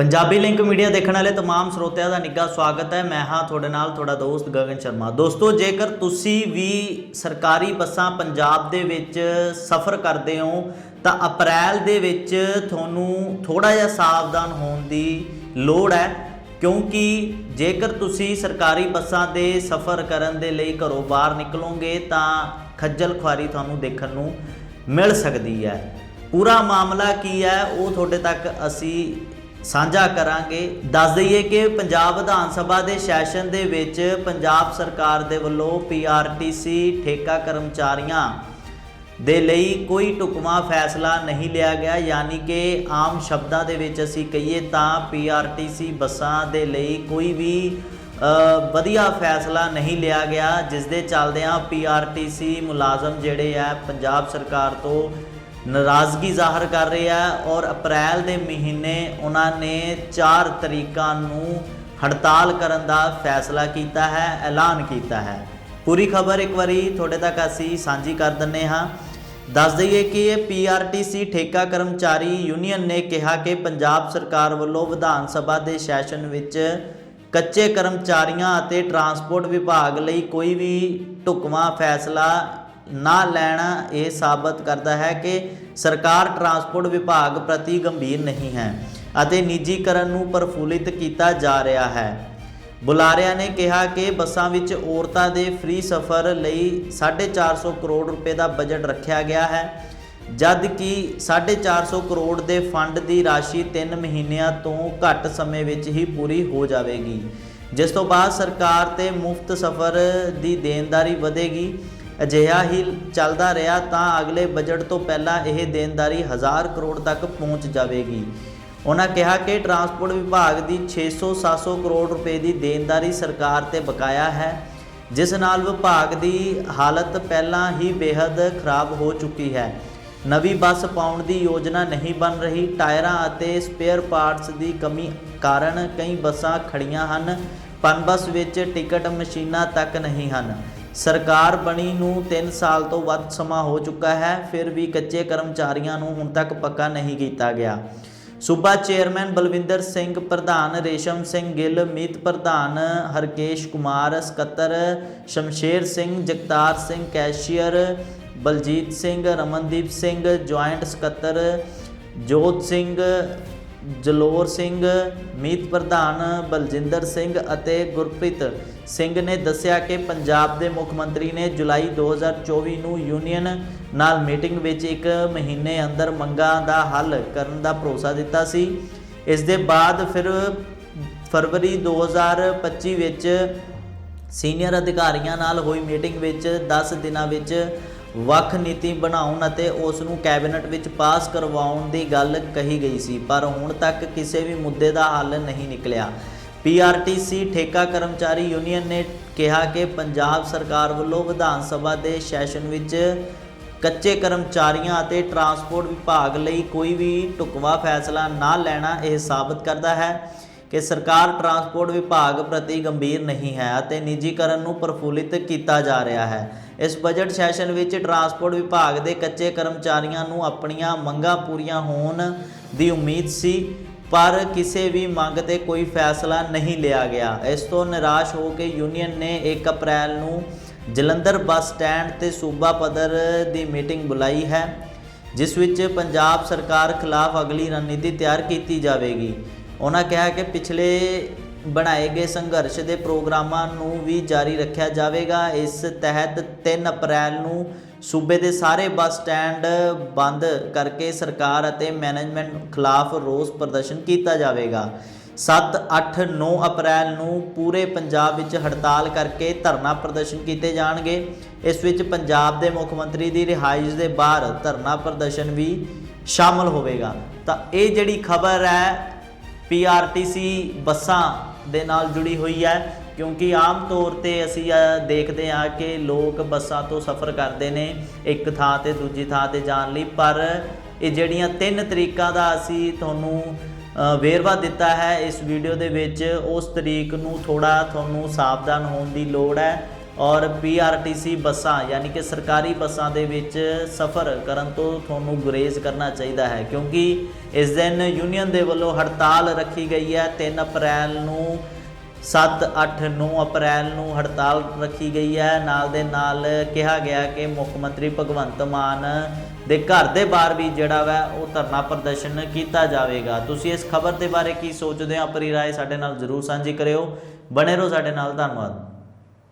Punjabi link media ਦੇਖਣ ਵਾਲੇ तमाम ਸਰੋਤਿਆਂ ਦਾ ਨਿੱਘਾ ਸਵਾਗਤ ਹੈ ਮੈਂ ਹਾਂ ਤੁਹਾਡੇ ਨਾਲ ਤੁਹਾਡਾ ਦੋਸਤ ਗਗਨ ਸ਼ਰਮਾ ਦੋਸਤੋ ਜੇਕਰ ਤੁਸੀਂ ਵੀ ਸਰਕਾਰੀ ਬੱਸਾਂ ਪੰਜਾਬ ਦੇ ਵਿੱਚ ਸਫ਼ਰ ਕਰਦੇ ਹੋ ਤਾਂ ਅਪ੍ਰੈਲ ਦੇ ਵਿੱਚ ਤੁਹਾਨੂੰ ਥੋੜਾ ਜਿਹਾ ਸਾਵਧਾਨ ਹੋਣ ਦੀ ਲੋੜ ਹੈ ਕਿਉਂਕਿ ਜੇਕਰ ਤੁਸੀਂ ਸਰਕਾਰੀ ਬੱਸਾਂ ਦੇ ਸਫ਼ਰ ਕਰਨ ਦੇ ਲਈ ਘਰੋਂ ਬਾਹਰ ਨਿਕਲੋਗੇ ਤਾਂ ਖੱਜਲ ਖੁਆਰੀ ਤੁਹਾਨੂੰ ਦੇਖਣ ਨੂੰ ਮਿਲ ਸਕਦੀ ਹੈ ਪੂਰਾ ਮਾਮਲਾ ਕੀ ਹੈ ਉਹ ਤੁਹਾਡੇ ਤੱਕ ਅਸੀਂ ਸਾਂਝਾ ਕਰਾਂਗੇ। ਦੱਸ ਦਈਏ ਕਿ ਪੰਜਾਬ ਵਿਧਾਨ ਸਭਾ ਦੇ ਸੈਸ਼ਨ ਦੇ ਵਿੱਚ ਪੰਜਾਬ ਸਰਕਾਰ ਦੇ ਵੱਲੋਂ ਪੀਆਰਟੀਸੀ ਠੇਕਾ ਕਰਮਚਾਰੀਆਂ ਦੇ ਲਈ ਕੋਈ ਟੁਕਮਾ ਫੈਸਲਾ ਨਹੀਂ ਲਿਆ ਗਿਆ। ਯਾਨੀ ਕਿ ਆਮ ਸ਼ਬਦਾਂ ਦੇ ਵਿੱਚ ਅਸੀਂ ਕਹੀਏ ਤਾਂ ਪੀਆਰਟੀਸੀ ਬੱਸਾਂ ਦੇ ਲਈ ਕੋਈ ਵੀ ਵਧੀਆ ਫੈਸਲਾ ਨਹੀਂ ਲਿਆ ਗਿਆ ਜਿਸ ਦੇ ਚੱਲਦਿਆਂ ਪੀਆਰਟੀਸੀ ਮੁਲਾਜ਼ਮ ਜਿਹੜੇ ਆ, ਪੰਜਾਬ ਸਰਕਾਰ ਤੋਂ ਨਾਰਾਜ਼ਗੀ ਜ਼ਾਹਰ ਕਰ ਰਹੇ ਆ ਔਰ ਅਪ੍ਰੈਲ ਦੇ ਮਹੀਨੇ ਉਹਨਾਂ ਨੇ 4 ਤਰੀਕਾਂ ਨੂੰ ਹੜਤਾਲ ਕਰਨ ਦਾ ਫੈਸਲਾ ਕੀਤਾ ਹੈ, ਐਲਾਨ ਕੀਤਾ ਹੈ। ਪੂਰੀ ਖਬਰ ਇੱਕ ਵਾਰੀ ਤੁਹਾਡੇ ਤੱਕ ਅਸੀਂ ਸਾਂਝੀ ਕਰ ਦਿੰਨੇ ਹਾਂ। ਦੱਸ ਦਈਏ ਕਿ ਇਹ ਪੀਆਰਟੀਸੀ ਠੇਕਾ ਕਰਮਚਾਰੀ ਯੂਨੀਅਨ ਨੇ ਕਿਹਾ ਕਿ ਪੰਜਾਬ ਸਰਕਾਰ ਵੱਲੋਂ ਵਿਧਾਨ ਸਭਾ ਦੇ ਸੈਸ਼ਨ ਵਿੱਚ ਕੱਚੇ ਕਰਮਚਾਰੀਆਂ ਅਤੇ ਟਰਾਂਸਪੋਰਟ ਵਿਭਾਗ ਲਈ ਕੋਈ ਵੀ ਢੁਕਵਾਂ ਫੈਸਲਾ ਨਾ ਲੈਣਾ ਇਹ ਸਾਬਤ ਕਰਦਾ ਹੈ ਕਿ ਸਰਕਾਰ ਟਰਾਂਸਪੋਰਟ ਵਿਭਾਗ ਪ੍ਰਤੀ ਗੰਭੀਰ ਨਹੀਂ ਹੈ ਅਤੇ ਨਿੱਜੀਕਰਨ ਨੂੰ ਪ੍ਰਫੁੱਲਿਤ ਕੀਤਾ ਜਾ ਰਿਹਾ ਹੈ। ਬੁਲਾਰਿਆਂ ਨੇ ਕਿਹਾ ਕਿ ਬੱਸਾਂ ਵਿੱਚ ਔਰਤਾਂ ਦੇ ਫ੍ਰੀ ਸਫ਼ਰ ਲਈ 450 ਕਰੋੜ ਰੁਪਏ ਦਾ ਬਜਟ ਰੱਖਿਆ ਗਿਆ ਹੈ ਜਦ ਕਿ 450 ਕਰੋੜ ਦੇ ਫੰਡ ਦੀ ਰਾਸ਼ੀ 3 ਮਹੀਨਿਆਂ ਤੋਂ ਘੱਟ ਸਮੇਂ ਵਿੱਚ ਹੀ ਪੂਰੀ ਹੋ ਜਾਵੇਗੀ, ਜਿਸ ਤੋਂ ਬਾਅਦ ਸਰਕਾਰ ਤੇ ਮੁਫਤ ਸਫ਼ਰ ਦੀ ਦੇਣਦਾਰੀ ਵਧੇਗੀ। ਅਜਿਹਾ ਹੀ ਚੱਲਦਾ ਰਿਹਾ ਤਾਂ ਅਗਲੇ ਬਜਟ ਤੋਂ ਪਹਿਲਾਂ ਇਹ ਦੇਣਦਾਰੀ 1000 ਕਰੋੜ ਤੱਕ ਪਹੁੰਚ ਜਾਵੇਗੀ। ਉਹਨਾਂ ਕਿਹਾ ਕਿ ਟਰਾਂਸਪੋਰਟ ਵਿਭਾਗ ਦੀ 600-700 ਕਰੋੜ ਰੁਪਏ ਦੀ ਦੇਣਦਾਰੀ ਸਰਕਾਰ ਤੇ ਬਕਾਇਆ ਹੈ, ਜਿਸ ਨਾਲ ਵਿਭਾਗ ਦੀ ਹਾਲਤ ਪਹਿਲਾਂ ਹੀ ਬੇहद ਖਰਾਬ ਹੋ ਚੁੱਕੀ ਹੈ। ਨਵੀਂ ਬੱਸ ਪਾਉਣ ਦੀ ਯੋਜਨਾ ਨਹੀਂ ਬਣ ਰਹੀ, ਟਾਇਰਾਂ ਅਤੇ ਸਪੇਅਰ ਪਾਰਟਸ ਦੀ ਕਮੀ ਕਾਰਨ ਕਈ ਬੱਸਾਂ ਖੜੀਆਂ ਹਨ ਪਨਬਸ ਵਿੱਚ ਟਿਕਟ ਮਸ਼ੀਨਾਂ ਤੱਕ ਨਹੀਂ ਹਨ। ਸਰਕਾਰ ਬਣੀ ਨੂੰ 3 ਸਾਲ ਤੋਂ ਵੱਧ ਸਮਾਂ ਹੋ ਚੁੱਕਾ ਹੈ, ਫਿਰ ਵੀ ਕੱਚੇ ਕਰਮਚਾਰੀਆਂ ਨੂੰ ਹੁਣ ਤੱਕ ਪੱਕਾ ਨਹੀਂ ਕੀਤਾ ਗਿਆ। ਸੂਬਾ ਚੇਅਰਮੈਨ ਬਲਵਿੰਦਰ ਸਿੰਘ, ਪ੍ਰਧਾਨ ਰੇਸ਼ਮ ਸਿੰਘ ਗਿੱਲ, ਮੀਤ ਪ੍ਰਧਾਨ ਹਰਕੇਸ਼ ਕੁਮਾਰ, ਸਕੱਤਰ ਸ਼ਮਸ਼ੇਰ ਸਿੰਘ, ਜਗਤਾਰ ਸਿੰਘ ਕੈਸ਼ੀਅਰ, ਬਲਜੀਤ ਸਿੰਘ, ਰਮਨਦੀਪ ਸਿੰਘ, ਜੁਆਇੰਟ ਸਕੱਤਰ ਜੋਤ ਸਿੰਘ ਜਲੋਰ ਸਿੰਘ, ਮੀਤ ਪ੍ਰਧਾਨ ਬਲਜਿੰਦਰ ਸਿੰਘ ਅਤੇ ਗੁਰਪ੍ਰੀਤ ਸਿੰਘ ਨੇ ਦੱਸਿਆ ਕਿ ਪੰਜਾਬ ਦੇ ਮੁੱਖ ਮੰਤਰੀ ਨੇ ਜੁਲਾਈ 2024 ਨੂੰ ਯੂਨੀਅਨ ਨਾਲ ਮੀਟਿੰਗ ਵਿੱਚ ਇੱਕ ਮਹੀਨੇ ਅੰਦਰ ਮੰਗਾਂ ਦਾ ਹੱਲ ਕਰਨ ਦਾ ਭਰੋਸਾ ਦਿੱਤਾ ਸੀ। ਇਸ ਦੇ ਬਾਅਦ ਫਿਰ ਫਰਵਰੀ 2025 ਵਿੱਚ ਸੀਨੀਅਰ ਅਧਿਕਾਰੀਆਂ ਨਾਲ ਹੋਈ ਮੀਟਿੰਗ ਵਿੱਚ 10 ਦਿਨਾਂ ਵਿੱਚ ਵੱਖ ਨੀਤੀ ਬਣਾਉਣ ਅਤੇ ਉਸ ਨੂੰ ਕੈਬਨਿਟ ਵਿੱਚ ਪਾਸ ਕਰਵਾਉਣ ਦੀ ਗੱਲ ਕਹੀ ਗਈ ਸੀ, ਪਰ ਹੁਣ ਤੱਕ ਕਿਸੇ ਵੀ ਮੁੱਦੇ ਦਾ ਹੱਲ ਨਹੀਂ ਨਿਕਲਿਆ। ਪੀਆਰਟੀਸੀ ਠੇਕਾ ਕਰਮਚਾਰੀ ਯੂਨੀਅਨ ਨੇ ਕਿਹਾ ਕਿ ਪੰਜਾਬ ਸਰਕਾਰ ਵੱਲੋਂ ਵਿਧਾਨ ਸਭਾ ਦੇ ਸੈਸ਼ਨ ਵਿੱਚ ਕੱਚੇ ਕਰਮਚਾਰੀਆਂ ਅਤੇ ਟਰਾਂਸਪੋਰਟ ਵਿਭਾਗ ਲਈ ਕੋਈ ਵੀ ਢੁਕਵਾਂ ਫੈਸਲਾ ਨਾ ਲੈਣਾ ਇਹ ਸਾਬਤ ਕਰਦਾ ਹੈ। ਕਿ ਸਰਕਾਰ ਟਰਾਂਸਪੋਰਟ ਵਿਭਾਗ ਪ੍ਰਤੀ ਗੰਭੀਰ ਨਹੀਂ ਹੈ ਅਤੇ ਨਿੱਜੀਕਰਨ ਨੂੰ ਪ੍ਰਫੁੱਲਿਤ ਕੀਤਾ ਜਾ ਰਿਹਾ ਹੈ। ਇਸ ਬਜਟ ਸੈਸ਼ਨ ਵਿੱਚ ਟਰਾਂਸਪੋਰਟ ਵਿਭਾਗ ਦੇ ਕੱਚੇ ਕਰਮਚਾਰੀਆਂ ਨੂੰ ਆਪਣੀਆਂ ਮੰਗਾਂ ਪੂਰੀਆਂ ਹੋਣ ਦੀ ਉਮੀਦ ਸੀ, ਪਰ ਕਿਸੇ ਵੀ ਮੰਗ ਤੇ ਕੋਈ ਫੈਸਲਾ ਨਹੀਂ ਲਿਆ ਗਿਆ। ਇਸ ਤੋਂ ਨਿਰਾਸ਼ ਹੋ ਕੇ ਯੂਨੀਅਨ ਨੇ 1 ਅਪ੍ਰੈਲ ਨੂੰ ਜਲੰਧਰ ਬੱਸ ਸਟੈਂਡ ਤੇ ਸੂਬਾ ਪੱਧਰ ਦੀ ਮੀਟਿੰਗ ਬੁਲਾਈ ਹੈ, ਜਿਸ ਵਿੱਚ ਪੰਜਾਬ ਸਰਕਾਰ ਖਿਲਾਫ ਅਗਲੀ ਰਣਨੀਤੀ ਤਿਆਰ ਕੀਤੀ ਜਾਵੇਗੀ। ਉਹਨਾਂ ਕਿਹਾ ਕਿ ਪਿਛਲੇ ਬਣਾਏ ਗਏ ਸੰਘਰਸ਼ ਦੇ ਪ੍ਰੋਗਰਾਮਾਂ ਨੂੰ ਵੀ ਜਾਰੀ ਰੱਖਿਆ ਜਾਵੇਗਾ। ਇਸ ਤਹਿਤ 3 ਅਪ੍ਰੈਲ ਨੂੰ ਸੂਬੇ ਦੇ ਸਾਰੇ ਬੱਸ ਸਟੈਂਡ ਬੰਦ ਕਰਕੇ ਸਰਕਾਰ ਅਤੇ ਮੈਨੇਜਮੈਂਟ ਖਿਲਾਫ ਰੋਸ ਪ੍ਰਦਰਸ਼ਨ ਕੀਤਾ ਜਾਵੇਗਾ। 7 8 9 ਅਪ੍ਰੈਲ ਨੂੰ ਪੂਰੇ ਪੰਜਾਬ ਵਿੱਚ ਹੜਤਾਲ ਕਰਕੇ ਧਰਨਾ ਪ੍ਰਦਰਸ਼ਨ ਕੀਤੇ ਜਾਣਗੇ। ਇਸ ਵਿੱਚ ਪੰਜਾਬ ਦੇ ਮੁੱਖ ਮੰਤਰੀ ਦੀ ਰਿਹਾਇਸ਼ ਦੇ ਬਾਹਰ ਧਰਨਾ ਪ੍ਰਦਰਸ਼ਨ ਵੀ ਸ਼ਾਮਲ ਹੋਵੇਗਾ। ਤਾਂ ਇਹ ਜਿਹੜੀ ਖਬਰ ਹੈ ਪੀਆਰਟੀਸੀ ਬੱਸਾਂ ਦੇ ਨਾਲ ਜੁੜੀ ਹੋਈ ਹੈ, ਕਿਉਂਕਿ ਆਮ ਤੌਰ ਤੇ ਅਸੀਂ ਦੇਖਦੇ ਹਾਂ ਕਿ ਲੋਕ ਬੱਸਾਂ ਤੋਂ ਸਫ਼ਰ ਕਰਦੇ ਨੇ, ਇੱਕ ਥਾਂ ਤੇ ਦੂਜੀ ਥਾਂ ਤੇ ਜਾਣ ਲਈ, ਪਰ ਇਹ ਜਿਹੜੀਆਂ ਤਿੰਨ ਤਰੀਕਾਂ ਦਾ ਅਸੀਂ ਤੁਹਾਨੂੰ ਵੇਰਵਾ ਦਿੱਤਾ ਹੈ ਇਸ ਵੀਡੀਓ ਦੇ ਵਿੱਚ, ਉਸ ਤਰੀਕ ਨੂੰ ਥੋੜਾ ਤੁਹਾਨੂੰ ਸਾਵਧਾਨ ਹੋਣ ਦੀ ਲੋੜ ਹੈ। ਔਰ ਪੀਆਰਟੀਸੀ ਬੱਸਾਂ ਯਾਨੀ ਕਿ ਸਰਕਾਰੀ ਬੱਸਾਂ ਦੇ ਵਿੱਚ ਸਫ਼ਰ ਕਰਨ ਤੋਂ ਤੁਹਾਨੂੰ ਗੁਰੇਜ਼ ਕਰਨਾ ਚਾਹੀਦਾ ਹੈ ਕਿਉਂਕਿ ਇਸ ਦਿਨ ਯੂਨੀਅਨ ਦੇ ਵੱਲੋਂ ਹੜਤਾਲ ਰੱਖੀ ਗਈ ਹੈ 3 ਅਪ੍ਰੈਲ ਨੂੰ 7 8 9 ਅਪ੍ਰੈਲ ਨੂੰ ਹੜਤਾਲ ਰੱਖੀ ਗਈ ਹੈ ਨਾਲ ਦੇ ਨਾਲ ਕਿਹਾ ਗਿਆ ਕਿ ਮੁੱਖ ਮੰਤਰੀ ਭਗਵੰਤ ਮਾਨ ਦੇ ਘਰ ਦੇ ਬਾਹਰ ਵੀ ਜਿਹੜਾ ਵਾ ਉਹ ਧਰਨਾ ਪ੍ਰਦਰਸ਼ਨ ਕੀਤਾ ਜਾਵੇਗਾ ਤੁਸੀਂ ਇਸ ਖਬਰ ਦੇ ਬਾਰੇ ਕੀ ਸੋਚਦੇ ਹੋ ਆਪਣੀ رائے ਸਾਡੇ ਨਾਲ ਜ਼ਰੂਰ ਸਾਂਝੀ ਕਰਿਓ ਬਣੇ ਰਹੋ ਸਾਡੇ ਨਾਲ ਧੰਨਵਾਦ